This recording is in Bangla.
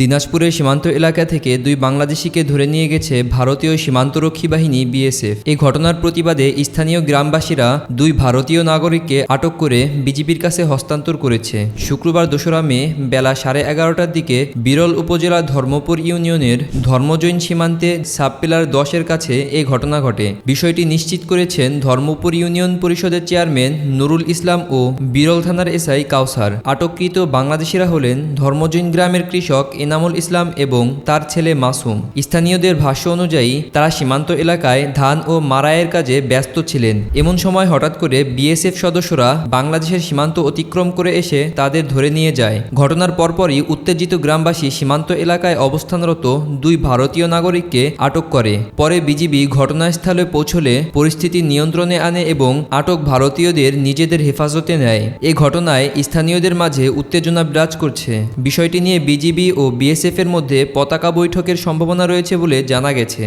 দিনাজপুরের সীমান্ত এলাকা থেকে দুই বাংলাদেশিকে ধরে নিয়ে গেছে ভারতীয় সীমান্তরক্ষী বাহিনী বিএসএফ। এই ঘটনার প্রতিবাদে স্থানীয় গ্রামবাসীরা দুই ভারতীয় নাগরিককে আটক করে বিজিবির কাছে হস্তান্তর করেছে। শুক্রবার দোসরা মে বেলা সাড়ে এগারোটার দিকে বিরল উপজেলার ধর্মপুর ইউনিয়নের ধর্মজৈন সীমান্তে সাবপিলার দশের কাছে এই ঘটনা ঘটে। বিষয়টি নিশ্চিত করেছেন ধর্মপুর ইউনিয়ন পরিষদের চেয়ারম্যান নুরুল ইসলাম ও বিরল থানার এসআই কাউসার। আটককৃত বাংলাদেশিরা হলেন ধর্মজৈন গ্রামের কৃষক এনামুল ইসলাম এবং তার ছেলে মাসুম। স্থানীয়দের ভাষ্য অনুযায়ী, তারা সীমান্ত এলাকায় ধান ও মারায়ের কাজে ব্যস্ত ছিলেন। এমন সময় হঠাৎ করে বিএসএফ সদস্যরা বাংলাদেশের সীমান্ত অতিক্রম করে এসে তাদের ধরে নিয়ে যায়। ঘটনার পরপরই উত্তেজিত গ্রামবাসী সীমান্ত এলাকায় অবস্থানরত দুই ভারতীয় নাগরিককে আটক করে। পরে বিজিবি ঘটনাস্থলে পৌঁছলে পরিস্থিতি নিয়ন্ত্রণে আনে এবং আটক ভারতীয়দের নিজেদের হেফাজতে নেয়। এ ঘটনায় স্থানীয়দের মাঝে উত্তেজনা বিরাজ করছে। বিষয়টি নিয়ে বিজিবি ও বিএসএফ এর মধ্যে পতাকা বৈঠকের সম্ভাবনা রয়েছে বলে জানা গেছে।